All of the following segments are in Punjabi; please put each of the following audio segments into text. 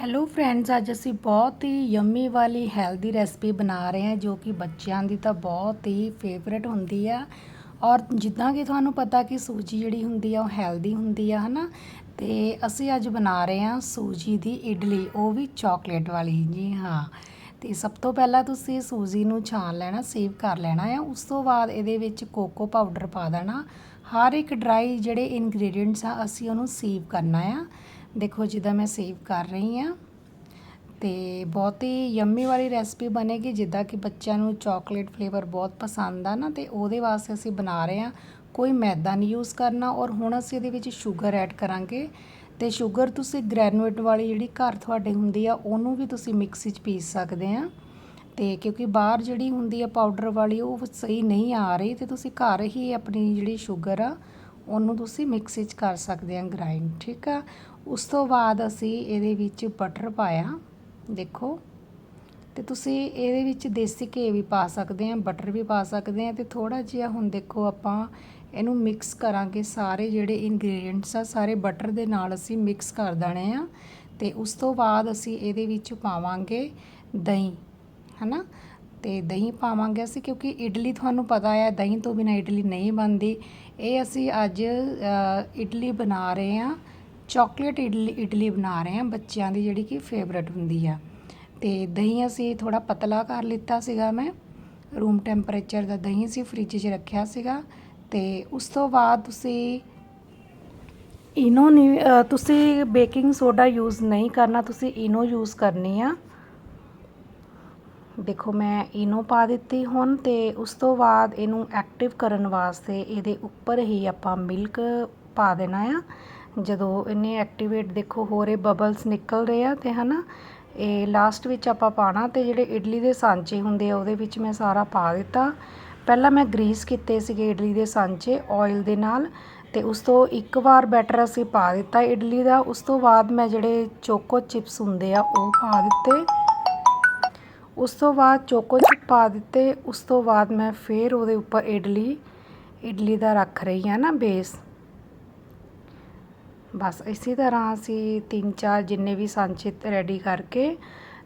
ਹੈਲੋ ਫਰੈਂਡਸ ਅੱਜ ਅਸੀਂ ਬਹੁਤ ਹੀ ਯੰਮੀ ਵਾਲੀ ਹੈਲਦੀ ਰੈਸਪੀ ਬਣਾ ਰਹੇ ਹਾਂ, ਜੋ ਕਿ ਬੱਚਿਆਂ ਦੀ ਤਾਂ ਬਹੁਤ ਹੀ ਫੇਵਰੇਟ ਹੁੰਦੀ ਆ। ਔਰ ਜਿੱਦਾਂ ਕਿ ਤੁਹਾਨੂੰ ਪਤਾ ਕਿ ਸੂਜੀ ਜਿਹੜੀ ਹੁੰਦੀ ਆ, ਉਹ ਹੈਲਦੀ ਹੁੰਦੀ ਆ, ਹਨਾ? ਤੇ ਅਸੀਂ ਅੱਜ ਬਣਾ ਰਹੇ ਹਾਂ ਸੂਜੀ ਦੀ ਇਡਲੀ, ਉਹ ਵੀ ਚਾਕਲੇਟ ਵਾਲੀ, ਜੀ ਹਾਂ। ਤੇ ਸਭ ਤੋਂ ਪਹਿਲਾਂ ਤੁਸੀਂ ਸੂਜੀ ਨੂੰ ਛਾਣ ਲੈਣਾ ਸੇਵ ਕਰ ਲੈਣਾ ਆ। ਉਸ ਤੋਂ ਬਾਅਦ ਇਹਦੇ ਵਿੱਚ ਕੋਕੋ ਪਾਊਡਰ ਪਾ ਦੇਣਾ। ਹਰ ਇੱਕ ਡਰਾਈ ਜਿਹੜੇ ਇਨਗਰੀਡੀਅੰਟਸ ਆ, ਅਸੀਂ ਉਹਨੂੰ ਸੇਵ ਕਰਨਾ ਆ। ਦੇਖੋ ਜਿੱਦਾਂ ਮੈਂ ਸੇਵ ਕਰ ਰਹੀ ਹਾਂ ਤੇ ਬਹੁਤ ਹੀ ਯੰਮੀ ਵਾਲੀ ਰੈਸਪੀ ਬਣੇਗੀ, ਜਿੱਦਾਂ ਕਿ ਬੱਚਿਆਂ ਨੂੰ ਚਾਕਲੇਟ ਫਲੇਵਰ ਬਹੁਤ ਪਸੰਦ ਆ ਨਾ, ਤੇ ਉਹਦੇ ਵਾਸਤੇ ਅਸੀਂ ਬਣਾ ਰਹੇ ਹਾਂ। ਕੋਈ ਮੈਦਾ ਨਹੀਂ ਯੂਜ਼ ਕਰਨਾ ਔਰ ਹੁਣ ਅਸੀਂ ਇਹਦੇ ਵਿੱਚ ਸ਼ੂਗਰ ਐਡ ਕਰਾਂਗੇ। ਤੇ ਸ਼ੂਗਰ ਤੁਸੀਂ ਗ੍ਰੈਨੂਏਟ ਵਾਲੀ ਜਿਹੜੀ ਘਰ ਤੁਹਾਡੇ ਹੁੰਦੀ ਆ, ਉਹਨੂੰ ਵੀ ਤੁਸੀਂ ਮਿਕਸੀ 'ਚ ਪੀਸ ਸਕਦੇ ਆ ਤੇ ਕਿਉਂਕਿ ਬਾਹਰ ਜਿਹੜੀ ਹੁੰਦੀ ਆ ਪਾਊਡਰ ਵਾਲੀ, ਉਹ ਸਹੀ ਨਹੀਂ ਆ ਰਹੀ ਤੇ ਤੁਸੀਂ ਘਰ ਹੀ ਆਪਣੀ ਜਿਹੜੀ ਸ਼ੂਗਰ ਆ ਉਹਨੂੰ ਤੁਸੀਂ ਮਿਕਸੀ 'ਚ ਕਰ ਸਕਦੇ ਆ ਗ੍ਰਾਈਂਡ ਠੀਕ ਆ? ਉਸ ਤੋਂ ਬਾਅਦ ਅਸੀਂ ਇਹਦੇ ਵਿੱਚ ਬਟਰ ਪਾਇਆ, ਦੇਖੋ। ਤੇ ਤੁਸੀਂ ਇਹਦੇ ਵਿੱਚ ਦੇਸੀ ਘੇ ਵੀ ਪਾ ਸਕਦੇ ਆ ਬਟਰ ਵੀ ਪਾ ਸਕਦੇ ਆ ਤੇ ਥੋੜਾ ਜਿਹਾ ਹੁਣ ਦੇਖੋ ਆਪਾਂ ਇਹਨੂੰ ਮਿਕਸ ਕਰਾਂਗੇ, ਸਾਰੇ ਜਿਹੜੇ ਇਨਗਰੀਡੀਅੰਟਸ ਆ, ਸਾਰੇ ਬਟਰ ਦੇ ਨਾਲ ਅਸੀਂ ਮਿਕਸ ਕਰ ਦੇਣੇ ਆ। ਤੇ ਉਸ ਤੋਂ ਬਾਅਦ ਅਸੀਂ ਇਹਦੇ ਵਿੱਚ ਪਾਵਾਂਗੇ ਦਹੀਂ, ਹਨਾ? ਤੇ ਦਹੀਂ ਪਾਵਾਂਗੇ ਅਸੀਂ, ਕਿਉਂਕਿ ਇਡਲੀ ਤੁਹਾਨੂੰ ਪਤਾ ਹੈ, ਦਹੀਂ ਤੋਂ ਬਿਨਾ ਇਡਲੀ ਨਹੀਂ ਬਣਦੀ। ਇਹ ਅਸੀਂ ਅੱਜ ਇਡਲੀ ਬਣਾ ਰਹੇ ਹਾਂ ਚਾਕਲੇਟ ਇਡਲੀ ਇਡਲੀ ਬਣਾ ਰਹੇ ਹਾਂ, ਬੱਚਿਆਂ ਦੀ ਜਿਹੜੀ ਕਿ ਫੇਵਰੇਟ ਹੁੰਦੀ ਆ। ਤੇ ਦਹੀਂ ਅਸੀਂ ਥੋੜਾ ਪਤਲਾ ਕਰ ਲਿੱਤਾ ਸੀਗਾ ਮੈਂ ਰੂਮ ਟੈਂਪਰੇਚਰ ਦਾ ਦਹੀਂ ਸੀ ਫ੍ਰਿਜ 'ਚ ਰੱਖਿਆ ਸੀਗਾ। ਤੇ ਉਸ ਤੋਂ ਬਾਅਦ ਤੁਸੀਂ ਇਨੋ ਨਹੀਂ ਤੁਸੀਂ ਬੇਕਿੰਗ ਸੋਡਾ ਯੂਜ਼ ਨਹੀਂ ਕਰਨਾ, ਤੁਸੀਂ ਇਨੋ ਯੂਜ਼ ਕਰਨੀ ਆ। ਦੇਖੋ, ਮੈਂ ਇਨੋ ਪਾ ਦਿੱਤੀ ਹੁਣ ਅਤੇ ਉਸ ਤੋਂ ਬਾਅਦ ਇਹਨੂੰ ਐਕਟਿਵ ਕਰਨ ਵਾਸਤੇ ਇਹਦੇ ਉੱਪਰ ਹੀ ਆਪਾਂ ਮਿਲਕ ਪਾ ਦੇਣਾ ਆ। ਜਦੋਂ ਇਹਨੇ ਐਕਟੀਵੇਟ ਦੇਖੋ ਹੋ ਰਹੇ ਬਬਲਸ ਨਿਕਲ ਰਹੇ ਆ ਤੇ ਹਨਾ, ਇਹ ਲਾਸਟ ਵਿੱਚ ਆਪਾਂ ਪਾਣਾ ਤੇ ਜਿਹੜੇ ਇਡਲੀ ਦੇ ਸਾਂਚੇ ਹੁੰਦੇ ਆ, ਉਹਦੇ ਵਿੱਚ ਮੈਂ ਸਾਰਾ ਪਾ ਦਿੱਤਾ। ਪਹਿਲਾਂ ਮੈਂ ਗਰੀਸ ਕੀਤੇ ਸੀਗੇ ਇਡਲੀ ਦੇ ਸਾਂਚੇ ਆਇਲ ਦੇ ਨਾਲ ਤੇ ਉਸ ਤੋਂ ਇੱਕ ਵਾਰ ਬੈਟਰ ਅਸੀਂ ਪਾ ਦਿੱਤਾ ਇਡਲੀ ਦਾ। ਉਸ ਤੋਂ ਬਾਅਦ ਮੈਂ ਜਿਹੜੇ ਚੋਕੋ ਚਿਪਸ ਹੁੰਦੇ ਆ, ਉਹ ਪਾ ਦਿੱਤੇ। ਉਸ ਤੋਂ ਬਾਅਦ ਚੋਕੋ ਚਿਪ ਪਾ ਦਿੱਤੇ, ਉਸ ਤੋਂ ਬਾਅਦ ਮੈਂ ਫਿਰ ਉਹਦੇ ਉੱਪਰ ਇਡਲੀ ਇਡਲੀ ਦਾ ਰੱਖ ਰਹੀ ਹਾਂ ਨਾ ਬੇਸ। ਬਸ ਇਸੇ ਤਰ੍ਹਾਂ ਅਸੀਂ ਤਿੰਨ ਚਾਰ ਜਿੰਨੇ ਵੀ ਸਾਂਚੇ ਰੈਡੀ ਕਰਕੇ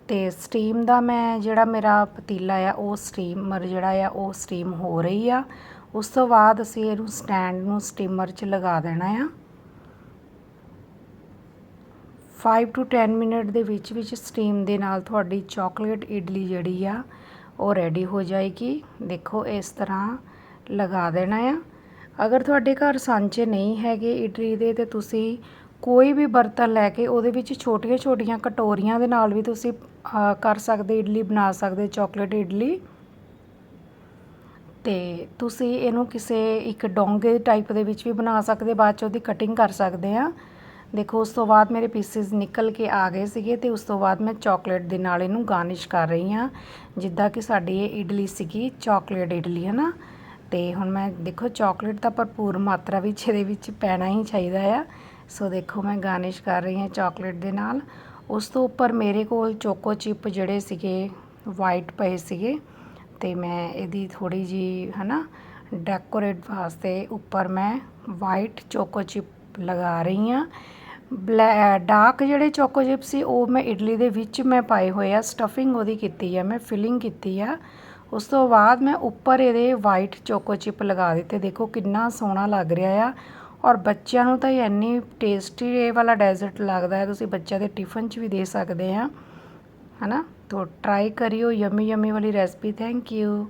ਤੇ ਸਟੀਮ ਦਾ ਮੈਂ ਜਿਹੜਾ ਮੇਰਾ ਪਤੀਲਾ ਆ, ਉਹ ਸਟੀਮਰ ਜਿਹੜਾ ਆ, ਉਹ ਸਟੀਮ ਹੋ ਰਹੀ ਆ। ਉਸ ਤੋਂ ਬਾਅਦ ਅਸੀਂ ਇਹਨੂੰ ਸਟੈਂਡ ਨੂੰ ਸਟੀਮਰ 'ਚ ਲਗਾ ਦੇਣਾ ਆ। ਫਾਈਵ ਟੂ 10 ਮਿੰਟ ਦੇ ਵਿੱਚ ਵਿੱਚ ਸਟੀਮ ਦੇ ਨਾਲ ਤੁਹਾਡੀ ਚਾਕਲੇਟ ਇਡਲੀ ਜਿਹੜੀ ਆ, ਉਹ ਰੈਡੀ ਹੋ ਜਾਏਗੀ। ਦੇਖੋ ਇਸ ਤਰ੍ਹਾਂ ਲਗਾ ਦੇਣਾ ਆ। ਅਗਰ ਤੁਹਾਡੇ ਘਰ ਸਾਂਚੇ ਨਹੀਂ ਹੈਗੇ ਇਡਲੀ ਦੇ ਤੇ ਤੁਸੀਂ ਕੋਈ ਵੀ ਬਰਤਨ ਲੈ ਕੇ ਉਹਦੇ ਵਿੱਚ ਛੋਟੀਆਂ ਛੋਟੀਆਂ ਕਟੋਰੀਆਂ ਦੇ ਨਾਲ ਵੀ ਤੁਸੀਂ ਕਰ ਸਕਦੇ, ਇਡਲੀ ਬਣਾ ਸਕਦੇ ਚਾਕਲੇਟ ਇਡਲੀ। ਤੇ ਤੁਸੀਂ ਇਹਨੂੰ ਕਿਸੇ ਇੱਕ ਡੋਂਗੇ ਟਾਈਪ ਦੇ ਵਿੱਚ ਵੀ ਬਣਾ ਸਕਦੇ, ਬਾਅਦ ਚ ਉਹਦੀ ਕਟਿੰਗ ਕਰ ਸਕਦੇ ਆ। ਦੇਖੋ, ਉਸ ਤੋਂ ਬਾਅਦ ਮੇਰੇ ਪੀਸਿਸ ਨਿਕਲ ਕੇ ਆ ਗਏ ਸੀਗੇ ਤੇ ਉਸ ਤੋਂ ਬਾਅਦ ਮੈਂ ਚਾਕਲੇਟ ਦੇ ਨਾਲ ਇਹਨੂੰ ਗਾਰਨਿਸ਼ ਕਰ ਰਹੀ ਹਾਂ। ਜਿੱਦਾਂ ਕਿ ਸਾਡੀ ਇਹ ਇਡਲੀ ਸੀਗੀ ਚਾਕਲੇਟ ਇਡਲੀ ਹੈ ਨਾ ਤੇ ਹੁਣ ਮੈਂ, ਦੇਖੋ ਚਾਕਲੇਟ ਤਾਂ ਭਰਪੂਰ ਮਾਤਰਾ ਵਿੱਚ ਇਹਦੇ ਵਿੱਚ ਪੈਣਾ ਹੀ ਚਾਹੀਦਾ ਆ। ਸੋ ਦੇਖੋ, ਮੈਂ ਗਾਰਨਿਸ਼ ਕਰ ਰਹੀ ਹਾਂ ਚਾਕਲੇਟ ਦੇ ਨਾਲ। ਉਸ ਤੋਂ ਉੱਪਰ ਮੇਰੇ ਕੋਲ ਚੋਕੋ ਚਿਪ ਜਿਹੜੇ ਸੀਗੇ ਵਾਈਟ ਪਏ ਸੀਗੇ ਤੇ ਮੈਂ ਇਹਦੀ ਥੋੜੀ ਜੀ ਹਨਾ ਡੈਕੋਰੇਟ ਵਾਸਤੇ ਉੱਪਰ ਮੈਂ ਵਾਈਟ ਚੋਕੋ ਚਿਪ ਲਗਾ ਰਹੀ ਹਾਂ। ਬਲੈ ਡਾਰਕ ਜਿਹੜੇ ਚੋਕੋ ਚਿਪ ਸੀ, ਉਹ ਮੈਂ ਇਡਲੀ ਦੇ ਵਿੱਚ ਮੈਂ ਪਾਏ ਹੋਏ ਆ। ਸਟਫਿੰਗ ਉਹਦੀ ਕੀਤੀ ਆ, ਮੈਂ ਫਿਲਿੰਗ ਕੀਤੀ ਆ। ਉਸ ਤੋਂ ਬਾਅਦ ਮੈਂ ਉੱਪਰ ਇਹਦੇ ਵਾਈਟ ਚੋਕੋ ਚਿਪ ਲਗਾ ਦਿੱਤੇ। ਦੇਖੋ ਕਿੰਨਾ ਸੋਹਣਾ ਲੱਗ ਰਿਹਾ ਆ। ਔਰ ਬੱਚਿਆਂ ਨੂੰ ਤਾਂ ਇਹ ਇੰਨੀ ਟੇਸਟੀ ਇਹ ਵਾਲਾ ਡੈਜ਼ਰਟ ਲੱਗਦਾ ਹੈ। ਤੁਸੀਂ ਬੱਚਿਆਂ ਦੇ ਟਿਫਨ 'ਚ ਵੀ ਦੇ ਸਕਦੇ ਆ। ਹਨਾ? ਤੋ ਟਰਾਈ ਕਰਿਓ। ਯਮੀ ਯਮੀ ਵਾਲੀ ਰੈਸਪੀ ਥੈਂਕ ਯੂ